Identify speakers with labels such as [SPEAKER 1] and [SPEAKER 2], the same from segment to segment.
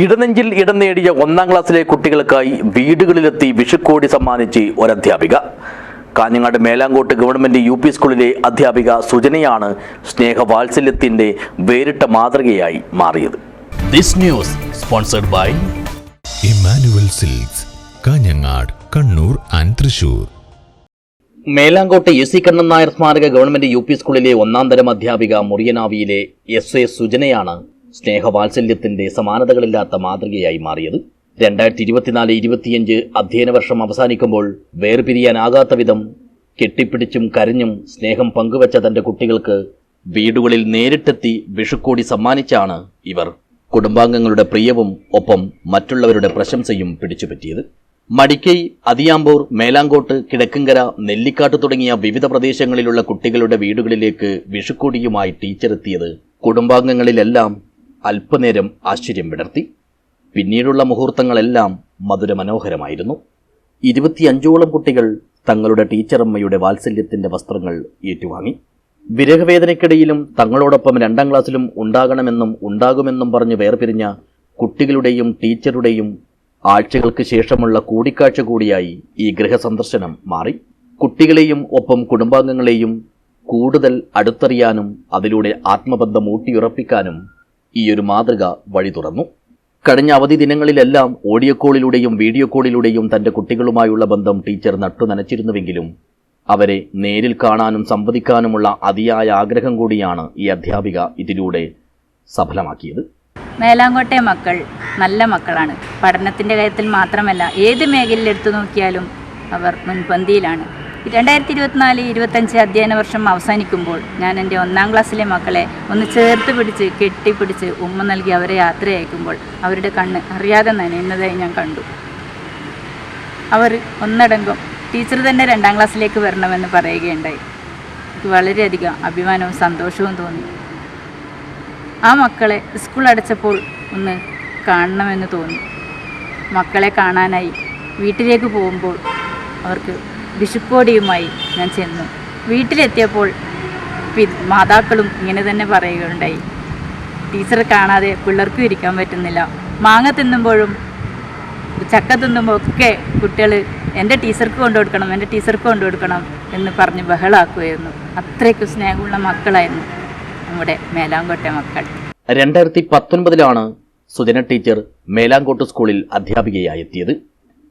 [SPEAKER 1] ഇടനെഞ്ചിൽ ഇടം നേടിയ ഒന്നാം ക്ലാസ്സിലെ കുട്ടികൾക്കായി വീടുകളിലെത്തി വിഷുക്കോടി സമ്മാനിച്ച് ഒരധ്യാപിക. Kanhangad Melangott government U P സ്കൂളിലെ അധ്യാപിക സുജനയാണ് സ്നേഹവാത്സല്യത്തിന്റെ വേറിട്ട മാതൃകയായി മാറിയത്. This news sponsored by
[SPEAKER 2] Emmanuel Silks Kanhangad Kannur and Thrissur.
[SPEAKER 1] Melangott A C Kannan Nair സ്മാരക ഗവൺമെന്റ് യു പി സ്കൂളിലെ ഒന്നാം തരം അധ്യാപിക മുറിയനാവിയിലെ എസ് എ സുജനയാണ് സ്നേഹവാത്സല്യത്തിന്റെ സമാനതകളില്ലാത്ത മാതൃകയായി മാറിയത്. രണ്ടായിരത്തി ഇരുപത്തിനാല് ഇരുപത്തിയഞ്ച് അധ്യയന വർഷം അവസാനിക്കുമ്പോൾ വേർപിരിയാനാകാത്ത വിധം കെട്ടിപ്പിടിച്ചും കരഞ്ഞും സ്നേഹം പങ്കുവച്ച തന്റെ കുട്ടികൾക്ക് വീടുകളിൽ നേരിട്ടെത്തി വിഷുക്കോടി സമ്മാനിച്ചാണ് ഇവർ. കുടുംബാംഗങ്ങളുടെ പ്രിയവും ഒപ്പം മറ്റുള്ളവരുടെ പ്രശംസയും പിടിച്ചുപറ്റിയത്. മടിക്കൈ അതിയാമ്പൂർ മേലാങ്കോട്ട് കിഴക്കങ്കര നെല്ലിക്കാട്ട് തുടങ്ങിയ വിവിധ പ്രദേശങ്ങളിലുള്ള കുട്ടികളുടെ വീടുകളിലേക്ക് വിഷുക്കൊടിയുമായി ടീച്ചറെത്തിയത് കുടുംബാംഗങ്ങളിലെല്ലാം അല്പനേരം ആശ്ചര്യം വിടർത്തി. പിന്നീടുള്ള മുഹൂർത്തങ്ങളെല്ലാം മധുരമനോഹരമായിരുന്നു. ഇരുപത്തിയഞ്ചോളം കുട്ടികൾ തങ്ങളുടെ ടീച്ചറമ്മയുടെ വാത്സല്യത്തിന്റെ വസ്ത്രങ്ങൾ ഏറ്റുവാങ്ങി. വിരഹവേദനയ്ക്കിടയിലും തങ്ങളോടൊപ്പം രണ്ടാം ക്ലാസ്സിലും ഉണ്ടാകണമെന്നും ഉണ്ടാകുമെന്നും പറഞ്ഞ് വേർപിരിഞ്ഞ കുട്ടികളുടെയും ടീച്ചറുടെയും ആഴ്ചകൾക്ക് ശേഷമുള്ള കൂടിക്കാഴ്ച കൂടിയായി ഈ ഗൃഹസന്ദർശനം മാറി. കുട്ടികളെയും ഒപ്പം കുടുംബാംഗങ്ങളെയും കൂടുതൽ അടുത്തറിയാനും അതിലൂടെ ആത്മബന്ധം ഊട്ടിയുറപ്പിക്കാനും ഈ ഒരു മാതൃക വഴി തുറന്നു. കഴിഞ്ഞ അവധി ദിനങ്ങളിലെല്ലാം ഓഡിയോ കോളിലൂടെയും വീഡിയോ കോളിലൂടെയും തന്റെ കുട്ടികളുമായുള്ള ബന്ധം ടീച്ചർ നട്ടുനനച്ചിരുന്നുവെങ്കിലും അവരെ നേരിൽ കാണാനും സംവദിക്കാനുമുള്ള അതിയായ ആഗ്രഹം കൂടിയാണ് ഈ അധ്യാപിക ഇതിലൂടെ സഫലമാക്കിയത്.
[SPEAKER 3] മേലാങ്കോട്ടെ മക്കൾ നല്ല മക്കളാണ്. പഠനത്തിന്റെ കാര്യത്തിൽ മാത്രമല്ല ഏത് മേഖലയിൽ എടുത്തു നോക്കിയാലും അവർ മുൻപന്തിയിലാണ്. രണ്ടായിരത്തി ഇരുപത്തിനാല് ഇരുപത്തഞ്ച് അധ്യയന വർഷം അവസാനിക്കുമ്പോൾ ഞാൻ എന്റെ ഒന്നാം ക്ലാസ്സിലെ മക്കളെ ഒന്ന് ചേർത്ത് പിടിച്ച് കെട്ടിപ്പിടിച്ച് ഉമ്മ നൽകി അവരെ യാത്രയയക്കുമ്പോൾ അവരുടെ കണ്ണ് അറിയാതെ നനയുന്നതായി ഞാൻ കണ്ടു. അവർ ഒന്നടങ്കം ടീച്ചർ തന്നെ രണ്ടാം ക്ലാസ്സിലേക്ക് വരണമെന്ന് പറയുകയുണ്ടായി. എനിക്ക് വളരെയധികം അഭിമാനവും സന്തോഷവും തോന്നി. ആ മക്കളെ സ്കൂൾ അടച്ചപ്പോൾ ഒന്ന് കാണണമെന്ന് തോന്നി. മക്കളെ കാണാനായി വീട്ടിലേക്ക് പോകുമ്പോൾ അവർക്ക് വിഷുക്കോടിയുമായി ഞാൻ ചെന്നു. വീട്ടിലെത്തിയപ്പോൾ മാതാക്കളും ഇങ്ങനെ തന്നെ പറയുകയുണ്ടായി. ടീച്ചറെ കാണാതെ പിള്ളേർക്കും ഇരിക്കാൻ പറ്റുന്നില്ല. മാങ്ങ തിന്നുമ്പോഴും ചക്ക തിന്നുമ്പോൾ ഒക്കെ കുട്ടികൾ എന്റെ ടീച്ചർക്ക് കൊണ്ടു കൊടുക്കണം എന്റെ ടീച്ചർക്ക് കൊണ്ടു കൊടുക്കണം എന്ന് പറഞ്ഞ് ബഹളാക്കുമായിരുന്നു അത്രയ്ക്ക് സ്നേഹമുള്ള മക്കളായിരുന്നു നമ്മുടെ മേലാങ്കോട്ടെ മക്കൾ.
[SPEAKER 1] രണ്ടായിരത്തി പത്തൊൻപതിലാണ് സുജന ടീച്ചർ മേലാങ്കോട്ട് സ്കൂളിൽ അധ്യാപികയായി എത്തിയത്.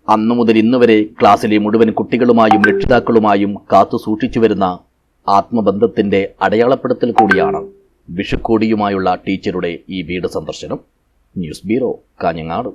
[SPEAKER 1] അന്നു മുതൽ ഇന്നുവരെ ക്ലാസ്സിലെ മുഴുവൻ കുട്ടികളുമായും രക്ഷിതാക്കളുമായും കാത്തു സൂക്ഷിച്ചു വരുന്ന ആത്മബന്ധത്തിന്റെ അടയാളപ്പെടുത്തൽ കൂടിയാണ് വിഷുക്കോടിയുമായുള്ള ടീച്ചറുടെ ഈ വീട് സന്ദർശനം. News bureau Kanhangad.